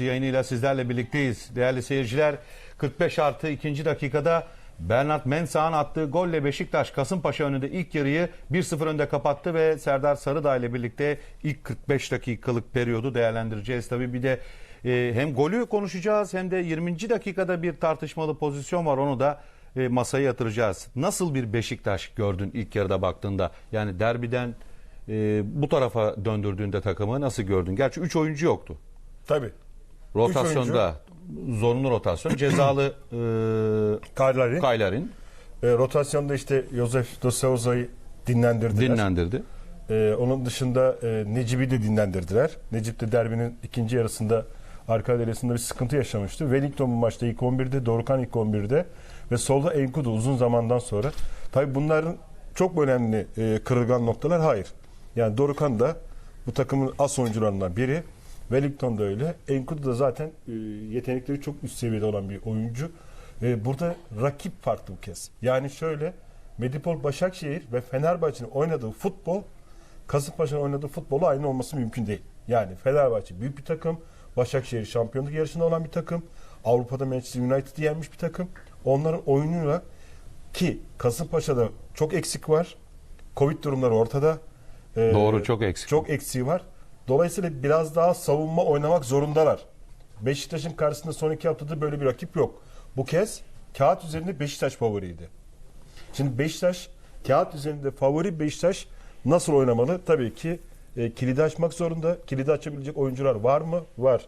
yayınıyla sizlerle birlikteyiz. Değerli seyirciler 45 artı 2. dakikada Bernat Mensah'ın attığı golle Beşiktaş Kasımpaşa önünde ilk yarıyı 1-0 önde kapattı ve Serdar Sarıdağ ile birlikte ilk 45 dakikalık periyodu değerlendireceğiz. Tabii bir de e, hem golü konuşacağız hem de 20. dakikada bir tartışmalı pozisyon var onu da e, masaya yatıracağız. Nasıl bir Beşiktaş gördün ilk yarıda baktığında? Yani derbiden e, bu tarafa döndürdüğünde takımı nasıl gördün? Gerçi 3 oyuncu yoktu. Tabii. Rotasyonda zorunlu rotasyon cezalı e, Kaylari. Kaylar'in E, rotasyonda işte Josef Dos Souza'yı dinlendirdiler. dinlendirdi. E, onun dışında e, Necip'i de dinlendirdiler. Necip de derbinin ikinci yarısında arka deresinde bir sıkıntı yaşamıştı. Wellington bu maçta ilk 11'de, Dorukhan ilk 11'de ve solda Enkudu uzun zamandan sonra. Tabii bunların çok önemli e, kırılgan noktalar? Hayır. Yani Dorukhan da bu takımın as oyuncularından biri. Wellington da öyle. Enkudu da zaten e, yetenekleri çok üst seviyede olan bir oyuncu. E, burada rakip farklı bu kez. Yani şöyle Medipol Başakşehir ve Fenerbahçe'nin oynadığı futbol Kasımpaşa'nın oynadığı futbolu aynı olması mümkün değil. Yani Fenerbahçe büyük bir takım. Başakşehir şampiyonluk yarışında olan bir takım. Avrupa'da Manchester United'ı yenmiş bir takım. Onların oyunuyla ki Kasımpaşa'da çok eksik var. Covid durumları ortada. Ee, Doğru, çok eksik. Çok eksiği var. Dolayısıyla biraz daha savunma oynamak zorundalar. Beşiktaş'ın karşısında son iki haftada böyle bir rakip yok. Bu kez kağıt üzerinde Beşiktaş favoriydi. Şimdi Beşiktaş kağıt üzerinde favori Beşiktaş nasıl oynamalı? Tabii ki e, kilidi açmak zorunda. Kilidi açabilecek oyuncular var mı? Var.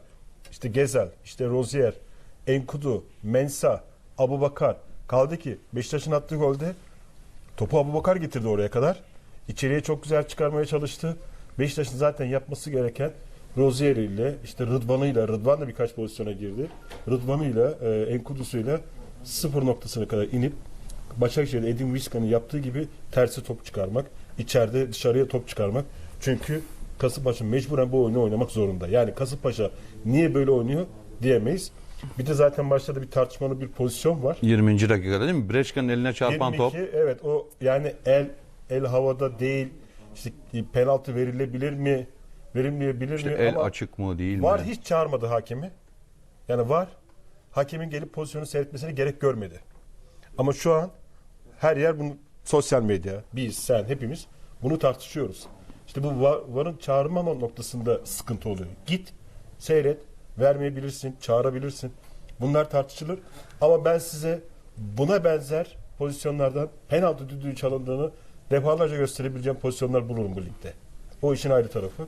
İşte Gezel, işte Rozier, Enkudu, Mensa, Abubakar. Kaldı ki Beşiktaş'ın attığı golde topu Abubakar getirdi oraya kadar. İçeriye çok güzel çıkarmaya çalıştı. Beşiktaş'ın zaten yapması gereken Rozier ile işte Rıdvan'ıyla Rıdvan da birkaç pozisyona girdi. Rıdvan'ıyla e, Enkudu'suyla sıfır noktasına kadar inip Başakşehir'de Edin Vizca'nın yaptığı gibi tersi top çıkarmak, içeride dışarıya top çıkarmak. Çünkü Kasımpaşa mecburen bu oyunu oynamak zorunda. Yani Kasımpaşa niye böyle oynuyor diyemeyiz. Bir de zaten başta da bir tartışmalı bir pozisyon var. 20. dakikada değil mi? Breçka'nın eline çarpan 22, top. evet o yani el el havada değil. İşte penaltı verilebilir mi? Verilmeyebilir İşte mi? el Ama açık mı değil var mi? hiç çağırmadı hakemi. Yani var. Hakemin gelip pozisyonu seyretmesine gerek görmedi. Ama şu an her yer bunu sosyal medya, biz, sen, hepimiz bunu tartışıyoruz. İşte bu var, varın çağırmama noktasında sıkıntı oluyor. Git, seyret, vermeyebilirsin, çağırabilirsin. Bunlar tartışılır. Ama ben size buna benzer pozisyonlardan penaltı düdüğü çalındığını defalarca gösterebileceğim pozisyonlar bulurum bu ligde. O işin ayrı tarafı.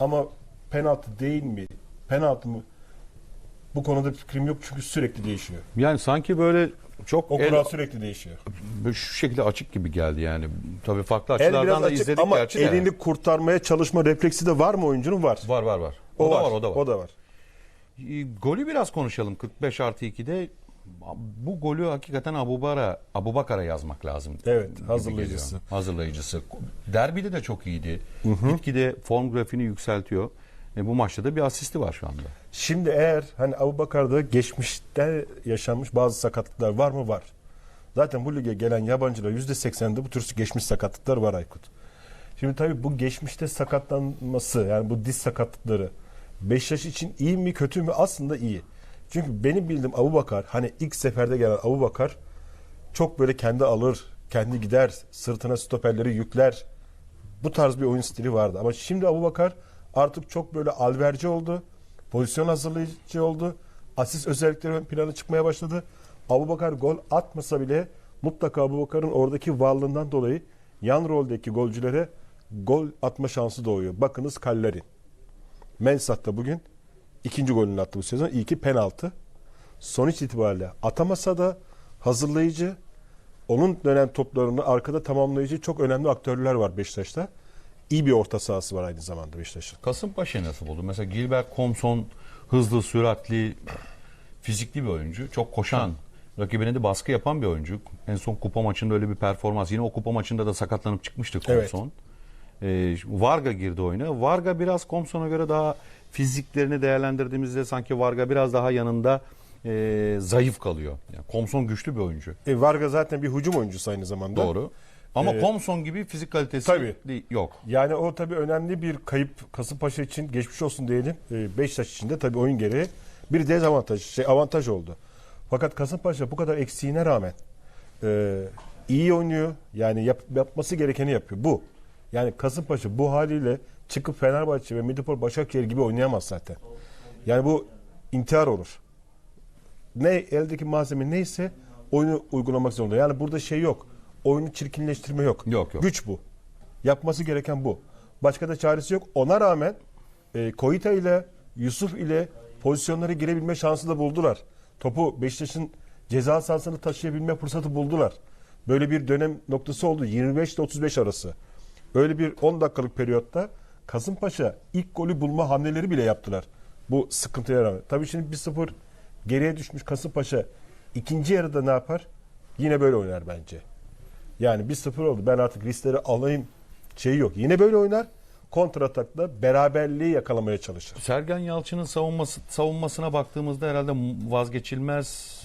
Ama penaltı değil mi? Penaltı mı? Bu konuda fikrim yok çünkü sürekli değişiyor. Yani sanki böyle çok O el, kural sürekli değişiyor. şu şekilde açık gibi geldi yani. Tabii farklı El açılardan biraz da açık izledik ama gerçi de. elini kurtarmaya çalışma refleksi de var mı oyuncunun? Var. Var var var. O, da var, o da var. O da var. E, Golü biraz konuşalım 45 artı 2'de. Bu golü hakikaten Abubara, Abubakar'a yazmak lazım. Evet, hazırlayıcısı. geliyor. Hazırlayıcısı. Derbide de çok iyiydi. Gitgide form grafiğini yükseltiyor. E, bu maçta da bir asisti var şu anda. Şimdi eğer hani Abu Bakar'da geçmişte yaşanmış bazı sakatlıklar var mı? Var. Zaten bu lige gelen yabancılar %80'de bu tür geçmiş sakatlıklar var Aykut. Şimdi tabii bu geçmişte sakatlanması yani bu diz sakatlıkları Beşiktaş için iyi mi kötü mü? Aslında iyi. Çünkü benim bildiğim Abu Bakar hani ilk seferde gelen Abu Bakar çok böyle kendi alır, kendi gider, sırtına stoperleri yükler. Bu tarz bir oyun stili vardı. Ama şimdi Abu Bakar artık çok böyle alverci oldu. Pozisyon hazırlayıcı oldu. Asist özellikleri ön plana çıkmaya başladı. Abu Bakar gol atmasa bile mutlaka Abu Bakar'ın oradaki varlığından dolayı yan roldeki golcülere gol atma şansı doğuyor. Bakınız Kallerin. Mensah da bugün ikinci golünü attı bu sezon. İyi ki penaltı. Sonuç itibariyle atamasa da hazırlayıcı, onun dönen toplarını arkada tamamlayıcı çok önemli aktörler var Beşiktaş'ta. İyi bir orta sahası var aynı zamanda Beşiktaş'ın. Kasımpaşa'yı nasıl buldu? Mesela Gilbert Komson hızlı, süratli, fizikli bir oyuncu. Çok koşan, rakibine de baskı yapan bir oyuncu. En son kupa maçında öyle bir performans. Yine o kupa maçında da sakatlanıp çıkmıştı Evet. Komson. Ee, Varga girdi oyuna. Varga biraz Komson'a göre daha fiziklerini değerlendirdiğimizde sanki Varga biraz daha yanında e, zayıf kalıyor. Yani Komson güçlü bir oyuncu. E, Varga zaten bir hücum oyuncusu aynı zamanda. Doğru. Ama Ee, Komson gibi fizik kalitesi tabii. yok. Yani o tabii önemli bir kayıp Kasımpaşa için geçmiş olsun diyelim. Ee, Beşiktaş için de tabii oyun gereği bir dezavantaj, şey avantaj oldu. Fakat Kasımpaşa bu kadar eksiğine rağmen e, iyi oynuyor. Yani yap- yapması gerekeni yapıyor. Bu. Yani Kasımpaşa bu haliyle çıkıp Fenerbahçe ve Midipol Başakşehir gibi oynayamaz zaten. Yani bu intihar olur. Ne eldeki malzeme neyse oyunu uygulamak zorunda. Yani burada şey yok. Oyunu çirkinleştirme yok. Yok, yok. Güç bu. Yapması gereken bu. Başka da çaresi yok. Ona rağmen e, Koita ile Yusuf ile pozisyonlara girebilme şansı da buldular. Topu Beşiktaş'ın ceza sahasını taşıyabilme fırsatı buldular. Böyle bir dönem noktası oldu. 25 ile 35 arası. Öyle bir 10 dakikalık periyotta Kasımpaşa ilk golü bulma hamleleri bile yaptılar. Bu sıkıntıya rağmen. Tabii şimdi 1-0 geriye düşmüş Kasımpaşa ikinci yarıda ne yapar? Yine böyle oynar bence. Yani 1-0 oldu. Ben artık riskleri alayım şeyi yok. Yine böyle oynar. Kontratakla beraberliği yakalamaya çalışır. Sergen Yalçın'ın savunması, savunmasına baktığımızda herhalde vazgeçilmez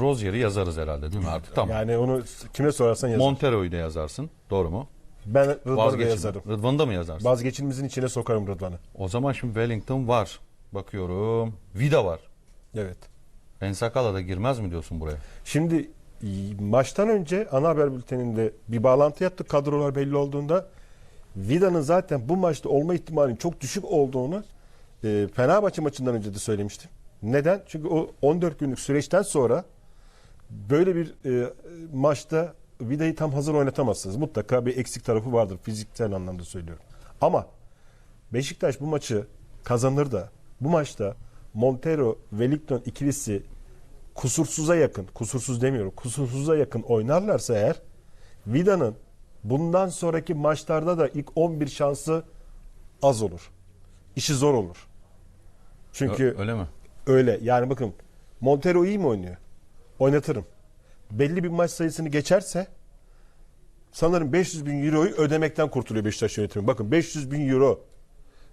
Rozier'i yazarız herhalde değil mi artık? Tamam. Yani onu kime sorarsan yazar. Montero'yu da yazarsın. Doğru mu? Ben Rıdvan'ı da yazarım. Rıdvan'ı da mı yazarsın? Vazgeçilmezin içine sokarım Rıdvan'ı. o zaman şimdi Wellington var. Bakıyorum. Vida var. Evet. Ensakala da girmez mi diyorsun buraya? Şimdi e, maçtan önce ana haber bülteninde bir bağlantı yaptık kadrolar belli olduğunda. Vida'nın zaten bu maçta olma ihtimalinin çok düşük olduğunu e, Fenerbahçe maçından önce de söylemiştim. Neden? Çünkü o 14 günlük süreçten sonra böyle bir e, maçta Vida'yı tam hazır oynatamazsınız. Mutlaka bir eksik tarafı vardır fiziksel anlamda söylüyorum. Ama Beşiktaş bu maçı kazanır da bu maçta Montero, Wellington ikilisi kusursuza yakın, kusursuz demiyorum, kusursuza yakın oynarlarsa eğer Vida'nın bundan sonraki maçlarda da ilk 11 şansı az olur. İşi zor olur. Çünkü Ö- öyle mi? öyle. Yani bakın Montero iyi mi oynuyor? Oynatırım. Belli bir maç sayısını geçerse sanırım 500 bin euroyu ödemekten kurtuluyor Beşiktaş yönetimi. Bakın 500 bin euro.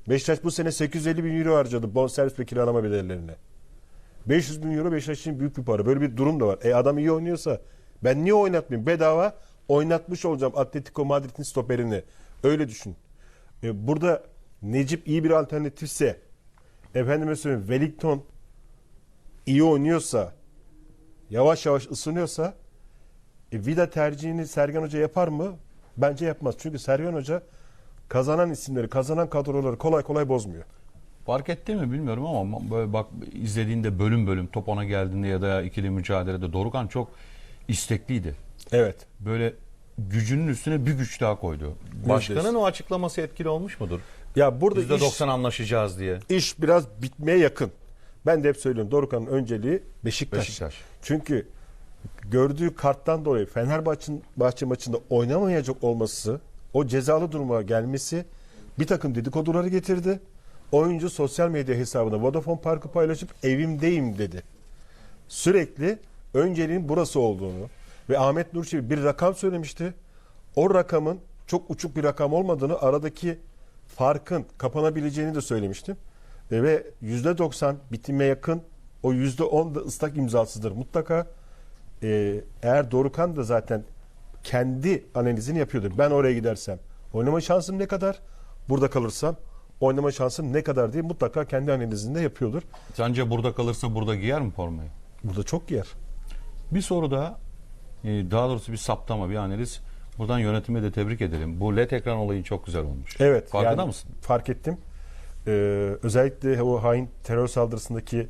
Beşiktaş bu sene 850 bin euro harcadı bonservis ve kiralama bedellerine. 500 bin euro Beşiktaş için büyük bir para. Böyle bir durum da var. E adam iyi oynuyorsa ben niye oynatmayayım? Bedava oynatmış olacağım Atletico Madrid'in stoperini. Öyle düşün. E, burada Necip iyi bir alternatifse efendime söyleyeyim Wellington iyi oynuyorsa yavaş yavaş ısınıyorsa e, Vida tercihini Sergen Hoca yapar mı? Bence yapmaz. Çünkü Sergen Hoca kazanan isimleri, kazanan kadroları kolay kolay bozmuyor. Fark etti mi bilmiyorum ama böyle bak izlediğinde bölüm bölüm top ona geldiğinde ya da ikili mücadelede Dorukan çok istekliydi. Evet. Böyle gücünün üstüne bir güç daha koydu. Başkanın o açıklaması etkili olmuş mudur? Ya burada iş, %90 anlaşacağız diye. iş biraz bitmeye yakın. Ben de hep söylüyorum Dorukan'ın önceliği Beşiktaş. Beşiktaş. Çünkü gördüğü karttan dolayı Fenerbahçe'nin Bahçe maçında oynamayacak olması, o cezalı duruma gelmesi bir takım dedikoduları getirdi. Oyuncu sosyal medya hesabında Vodafone Park'ı paylaşıp evimdeyim dedi. Sürekli önceliğin burası olduğunu ve Ahmet Nur Çebi bir rakam söylemişti. O rakamın çok uçuk bir rakam olmadığını, aradaki farkın kapanabileceğini de söylemiştim. E, ve %90 bitime yakın o %10 da ıslak imzasıdır. Mutlaka e, eğer Dorukan da zaten kendi analizini yapıyordur. Ben oraya gidersem oynama şansım ne kadar? Burada kalırsam oynama şansım ne kadar diye mutlaka kendi analizinde yapıyordur. Sence burada kalırsa burada giyer mi formayı? Burada çok yer. Bir soru daha, e, daha doğrusu bir saptama, bir analiz. Buradan yönetime de tebrik edelim. Bu LED ekran olayı çok güzel olmuş. Evet. Farkında yani mısın? Fark ettim. Ee, özellikle o hain terör saldırısındaki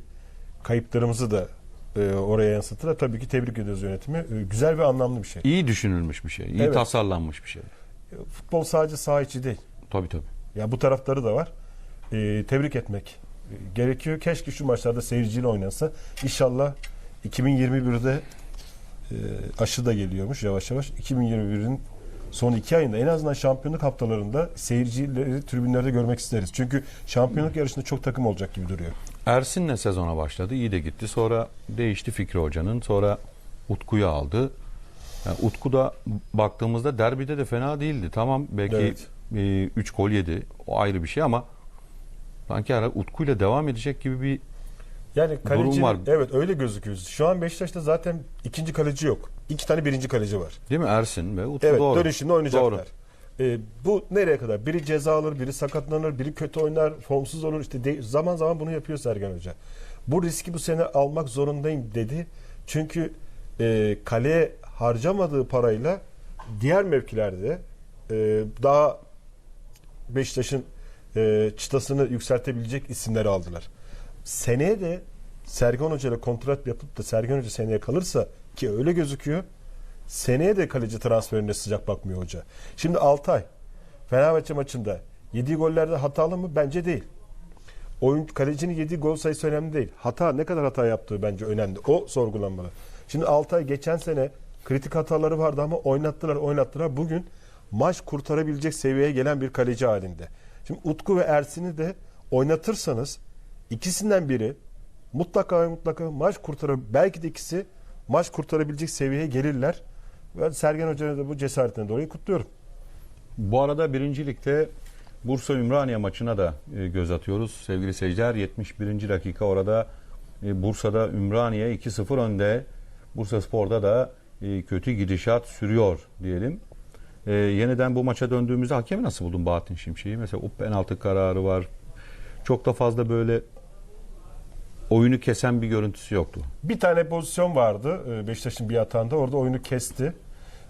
kayıplarımızı da e, oraya yansıttılar. Tabii ki tebrik ediyoruz yönetimi. Ee, güzel ve anlamlı bir şey. İyi düşünülmüş bir şey. iyi Evet. tasarlanmış bir şey. Futbol sadece saha içi değil. Tabii tabii. Ya bu tarafları da var. Ee, tebrik etmek e, gerekiyor. Keşke şu maçlarda seyirciyle oynansa. İnşallah 2021'de e, aşı da geliyormuş yavaş yavaş. 2021'in son iki ayında en azından şampiyonluk haftalarında seyircileri tribünlerde görmek isteriz. Çünkü şampiyonluk yarışında çok takım olacak gibi duruyor. Ersin'le sezona başladı. iyi de gitti. Sonra değişti Fikri Hoca'nın. Sonra Utku'yu aldı. Yani Utku da baktığımızda derbide de fena değildi. Tamam belki Evet. 3 gol yedi. O ayrı bir şey ama sanki herhalde Utku'yla devam edecek gibi bir Yani kaleci var. evet öyle gözüküyor. Şu an Beşiktaş'ta zaten ikinci kaleci yok. İki tane birinci kaleci var. Değil mi? Ersin ve Utku Evet doğru. dönüşünde oynayacaklar. Doğru. Ee, bu nereye kadar? Biri ceza alır, biri sakatlanır, biri kötü oynar, formsuz olur. İşte de- zaman zaman bunu yapıyor Sergen Hoca. Bu riski bu sene almak zorundayım dedi. Çünkü e, kaleye harcamadığı parayla diğer mevkilerde e, daha Beşiktaş'ın e, çıtasını yükseltebilecek isimleri aldılar. Seneye de Sergen Hoca ile kontrat yapıp da Sergen Hoca seneye kalırsa ki öyle gözüküyor. Seneye de kaleci transferine sıcak bakmıyor hoca. Şimdi Altay Fenerbahçe maçında yediği gollerde hatalı mı? Bence değil. Oyun kalecinin yediği gol sayısı önemli değil. Hata ne kadar hata yaptığı bence önemli. O sorgulanmalı. Şimdi Altay geçen sene kritik hataları vardı ama oynattılar, oynattılar. Bugün maç kurtarabilecek seviyeye gelen bir kaleci halinde. Şimdi Utku ve Ersin'i de oynatırsanız ikisinden biri mutlaka mutlaka maç kurtarır. Belki de ikisi maç kurtarabilecek seviyeye gelirler. Ben Sergen Hoca'nın da bu cesaretine dolayı kutluyorum. Bu arada birincilikte Bursa Ümraniye maçına da e, göz atıyoruz. Sevgili seyirciler 71. dakika orada e, Bursa'da Ümraniye 2-0 önde. Bursa Spor'da da e, kötü gidişat sürüyor diyelim. E, yeniden bu maça döndüğümüzde hakemi nasıl buldun Bahattin Şimşek'i? Mesela o penaltı kararı var. Çok da fazla böyle oyunu kesen bir görüntüsü yoktu. Bir tane pozisyon vardı e, Beşiktaş'ın bir hatanda. Orada oyunu kesti.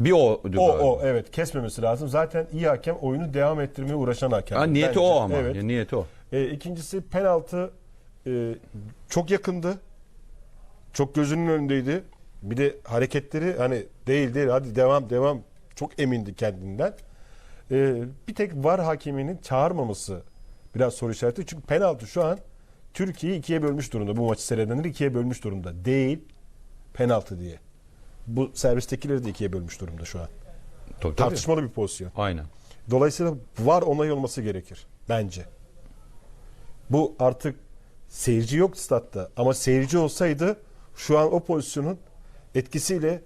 Bir o. O o evet kesmemesi lazım. Zaten iyi hakem oyunu devam ettirmeye uğraşan hakem. Ha, niyeti Bence. o ama. Evet. Ya, niyeti o. E, ikincisi penaltı e, çok yakındı. Çok gözünün önündeydi. Bir de hareketleri hani değil değil hadi devam devam çok emindi kendinden. E, bir tek var hakeminin çağırmaması biraz soru işareti. Çünkü penaltı şu an Türkiye'yi ikiye bölmüş durumda. Bu maçı seyredenleri ikiye bölmüş durumda. Değil penaltı diye. Bu servistekileri de ikiye bölmüş durumda şu an. Tabii, tabii. Tartışmalı bir pozisyon. Aynen. Dolayısıyla var onay olması gerekir bence. Bu artık seyirci yok statta ama seyirci olsaydı şu an o pozisyonun etkisiyle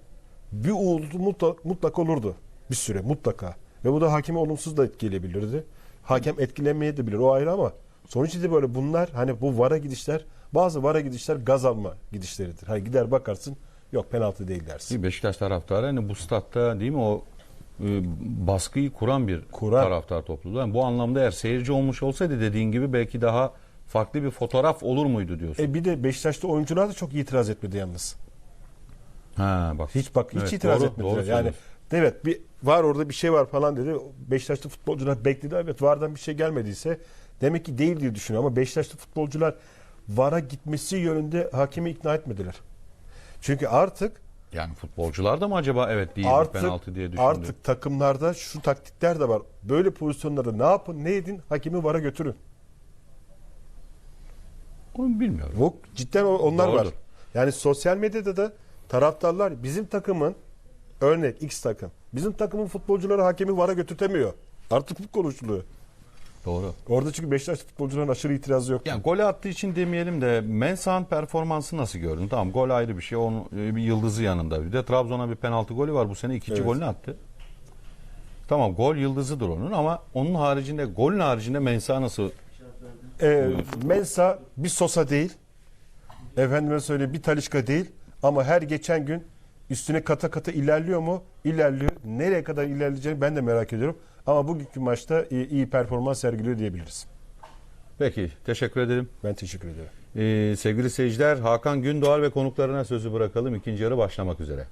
bir uğultu mutlak, mutlak olurdu bir süre mutlaka. Ve bu da hakemi olumsuz da etkileyebilirdi. Hakem etkilenmeye de bilir o ayrı ama sonuç itibariyle bunlar hani bu vara gidişler bazı vara gidişler gaz alma gidişleridir. Hani gider bakarsın yok penaltı değil dersin. Beşiktaş taraftarı hani bu statta değil mi o e, baskıyı kuran bir Kuran. taraftar topluluğu. Yani bu anlamda eğer seyirci olmuş olsaydı dediğin gibi belki daha farklı bir fotoğraf olur muydu diyorsun. E bir de Beşiktaş'ta oyuncular da çok itiraz etmedi yalnız. ha bak. Hiç bak hiç Evet, itiraz doğru, etmediler. doğru yani evet bir var orada bir şey var falan dedi. Beşiktaşlı futbolcular bekledi. Evet vardan bir şey gelmediyse demek ki değil diye düşünüyor ama Beşiktaşlı futbolcular VAR'a gitmesi yönünde hakemi ikna etmediler. Çünkü artık Yani futbolcular da mı acaba evet değil artık penaltı diye düşündü. artık takımlarda şu taktikler de var. Böyle pozisyonlarda ne yapın, ne edin? Hakemi VAR'a götürün. Onu bilmiyorum. Bu cidden onlar var. Doğrudur. Yani sosyal medyada da taraftarlar bizim takımın örnek X takım. Bizim takımın futbolcuları hakemi VAR'a götürtemiyor. Artık bu konuşuluyor. Doğru. Orada çünkü Beşiktaş futbolcuların aşırı itirazı yok. Yani golü attığı için demeyelim de Mensah'ın performansı nasıl gördün? Tamam gol ayrı bir şey. Onun e, bir yıldızı yanında. Bir de Trabzon'a bir penaltı golü var. Bu sene ikinci Evet. golünü attı. Tamam gol yıldızıdır onun ama onun haricinde golün haricinde Mensah nasıl Ee, Mensa bir Sosa değil. Efendime söyleyeyim bir Talişka değil. Ama her geçen gün üstüne kata kata ilerliyor mu? İlerliyor. Nereye kadar ilerleyeceğini ben de merak ediyorum. Ama bugünkü maçta iyi, iyi performans sergiliyor diyebiliriz. Peki teşekkür ederim. Ben teşekkür ederim. Ee, sevgili seyirciler Hakan Gündoğar ve konuklarına sözü bırakalım. İkinci yarı başlamak üzere.